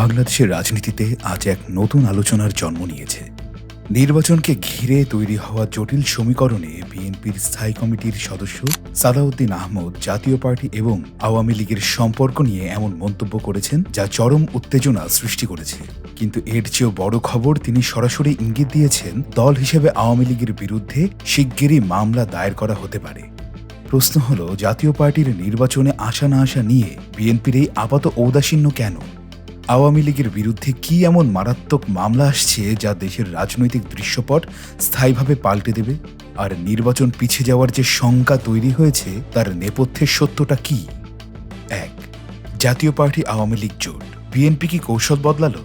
বাংলাদেশের রাজনীতিতে আজ এক নতুন আলোচনার জন্ম নিয়েছে। নির্বাচনকে ঘিরে তৈরি হওয়া জটিল সমীকরণে বিএনপির স্থায়ী কমিটির সদস্য সালাউদ্দিন আহমদ, জাতীয় পার্টি এবং আওয়ামী লীগের সম্পর্ক নিয়ে এমন মন্তব্য করেছেন যা চরম উত্তেজনা সৃষ্টি করেছে। কিন্তু এর চেয়েও বড় খবর তিনি সরাসরি ইঙ্গিত দিয়েছেন, দল হিসেবে আওয়ামী লীগের বিরুদ্ধে শিগগিরই মামলা দায়ের করা হতে পারে। প্রশ্ন হল, জাতীয় পার্টির নির্বাচনে আসা না আসা নিয়ে বিএনপির এই আপাত ঔদাসীন্য কেন? আওয়ামী লীগের বিরুদ্ধে কি এমন মারাত্মক মামলা আসছে যা দেশের রাজনৈতিক দৃশ্যপট স্থায়ীভাবে পাল্টে দেবে? আর নির্বাচন পিছিয়ে যাওয়ার যে শঙ্কা তৈরি হয়েছে, তার নেপথ্যের সত্যটা কি? এক, জাতীয় পার্টি আওয়ামী লীগ জোট। বিএনপি কি কৌশল বদলালো?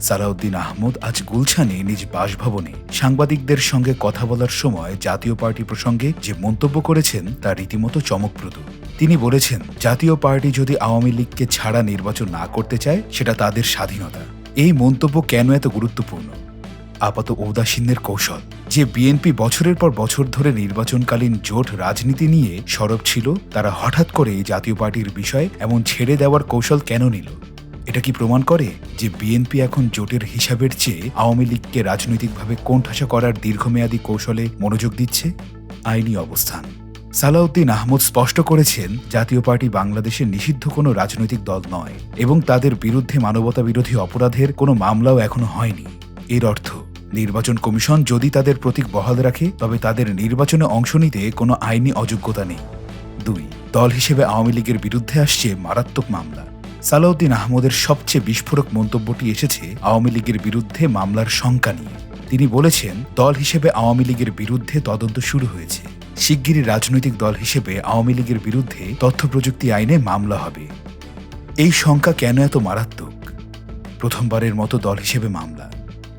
সালাউদ্দিন আহমদ আজ গুলশানে নিজ বাসভবনে সাংবাদিকদের সঙ্গে কথা বলার সময় জাতীয় পার্টি প্রসঙ্গে যে মন্তব্য করেছেন, তা রীতিমতো চমকপ্রদ। তিনি বলেছেন, জাতীয় পার্টি যদি আওয়ামী লীগকে ছাড়া নির্বাচন না করতে চায়, সেটা তাদের স্বাধীনতা। এই মন্তব্য কেন এত গুরুত্বপূর্ণ? আপাত ঔদাসীন্যের কৌশল। যে বিএনপি বছরের পর বছর ধরে নির্বাচনকালীন জোট রাজনীতি নিয়ে সরব ছিল, তারা হঠাৎ করে জাতীয় পার্টির বিষয় এমন ছেড়ে দেওয়ার কৌশল কেন নিল? এটা কি প্রমাণ করে যে বিএনপি এখন জোটের হিসাবের চেয়ে আওয়ামী লীগকে রাজনৈতিকভাবে কোণঠাসা করার দীর্ঘমেয়াদী কৌশলে মনোযোগ দিচ্ছে? আইনি অবস্থান। সালাউদ্দিন আহমদ স্পষ্ট করেছেন, জাতীয় পার্টি বাংলাদেশের নিষিদ্ধ কোনো রাজনৈতিক দল নয় এবং তাদের বিরুদ্ধে মানবতা বিরোধী অপরাধের কোনো মামলাও এখনও হয়নি। এর অর্থ, নির্বাচন কমিশন যদি তাদের প্রতীক বহাল রাখে, তবে তাদের নির্বাচনে অংশ নিতে কোনো আইনি অযোগ্যতা নেই। দুই, দল হিসেবে আওয়ামী লীগের বিরুদ্ধে আসছে মারাত্মক মামলা। সালাউদ্দিন আহমদের সবচেয়ে বিস্ফোরক মন্তব্যটি এসেছে আওয়ামী লীগের বিরুদ্ধে মামলার শঙ্কা নিয়ে। তিনি বলেছেন, দল হিসেবে আওয়ামী লীগের বিরুদ্ধে তদন্ত শুরু হয়েছে। শিগগিরই রাজনৈতিক দল হিসেবে আওয়ামী লীগের বিরুদ্ধে তথ্য প্রযুক্তি আইনে মামলা হবে। এই শঙ্কা কেন এত মারাত্মক? প্রথমবারের মতো দল হিসেবে মামলা।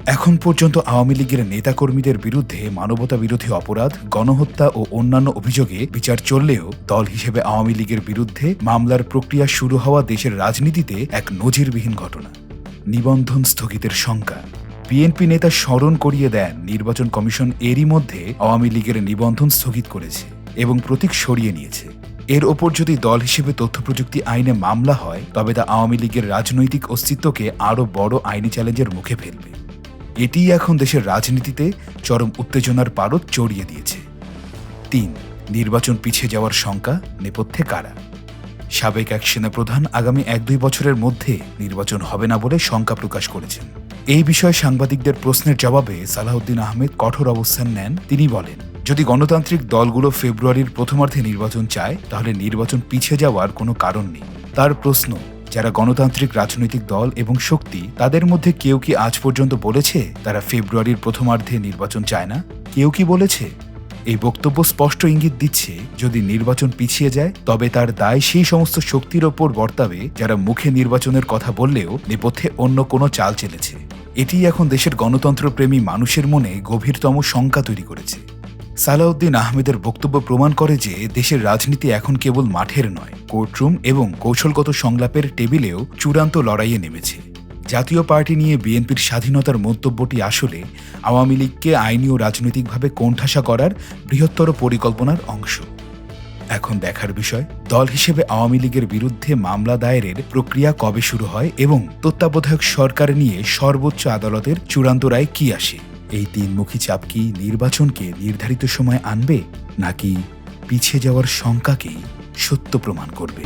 এখন পর্যন্ত আওয়ামী লীগের নেতাকর্মীদের বিরুদ্ধে মানবতা বিরোধী অপরাধ, গণহত্যা ও অন্যান্য অভিযোগে বিচার চললেও দল হিসেবে আওয়ামী লীগের বিরুদ্ধে মামলার প্রক্রিয়া শুরু হওয়া দেশের রাজনীতিতে এক নজিরবিহীন ঘটনা। নিবন্ধন স্থগিতের শঙ্কা বিএনপি নেতা স্মরণ করিয়ে দেন, নির্বাচন কমিশন এরই মধ্যে আওয়ামী লীগের নিবন্ধন স্থগিত করেছে এবং প্রতীক সরিয়ে নিয়েছে। এর ওপর যদি দল হিসেবে তথ্য প্রযুক্তি আইনে মামলা হয়, তবে তা আওয়ামী লীগের রাজনৈতিক অস্তিত্বকে আরও বড় আইনি চ্যালেঞ্জের মুখে ফেলবে। এটিই এখন দেশের রাজনীতিতে চরম উত্তেজনার পারদ চড়িয়ে দিয়েছে। তিন, নির্বাচন পিছিয়ে যাওয়ার শঙ্কা নেপথ্যে কারা? সাবেক এক সেনাপ্রধান আগামী এক দুই বছরের মধ্যে নির্বাচন হবে না বলে শঙ্কা প্রকাশ করেছেন। এই বিষয়ে সাংবাদিকদের প্রশ্নের জবাবে সালাহউদ্দিন আহমেদ কঠোর অবস্থান নেন, তিনি বলেন, যদি গণতান্ত্রিক দলগুলো ফেব্রুয়ারির প্রথমার্ধে নির্বাচন চায়, তাহলে নির্বাচন পিছিয়ে যাওয়ার কোনো কারণ নেই। তার প্রশ্ন, যারা গণতান্ত্রিক রাজনৈতিক দল এবং শক্তি, তাদের মধ্যে কেউ কি আজ পর্যন্ত বলেছে তারা ফেব্রুয়ারির প্রথমার্ধে নির্বাচন চায় না? কেউ কি বলেছে? এই বক্তব্য স্পষ্ট ইঙ্গিত দিচ্ছে, যদি নির্বাচন পিছিয়ে যায়, তবে তার দায় সেই সমস্ত শক্তির ওপর বর্তাবে যারা মুখে নির্বাচনের কথা বললেও নেপথ্যে অন্য কোনো চাল চেলেছে। এটি এখন দেশের গণতন্ত্রপ্রেমী মানুষের মনে গভীরতম শঙ্কা তৈরি করেছে। সালাউদ্দিন আহমেদের বক্তব্য প্রমাণ করে যে দেশের রাজনীতি এখন কেবল মাঠের নয়, কোর্টরুম এবং কৌশলগত সংলাপের টেবিলেও চূড়ান্ত লড়াইয়ে নেমেছে। জাতীয় পার্টি নিয়ে বিএনপির স্বাধীনতার মন্তব্যটি আসলে আওয়ামী লীগকে আইনি ও রাজনৈতিকভাবে কোণঠাসা করার বৃহত্তর পরিকল্পনার অংশ। এখন দেখার বিষয়, দল হিসেবে আওয়ামী লীগের বিরুদ্ধে মামলা দায়েরের প্রক্রিয়া কবে শুরু হয় এবং তত্ত্বাবধায়ক সরকার নিয়ে সর্বোচ্চ আদালতের চূড়ান্ত রায় কি আসে? এই তিনমুখী চাপ কি নির্বাচনকে নির্ধারিত সময় আনবে, নাকি পিছিয়ে যাওয়ার শঙ্কাকেই সত্য প্রমাণ করবে?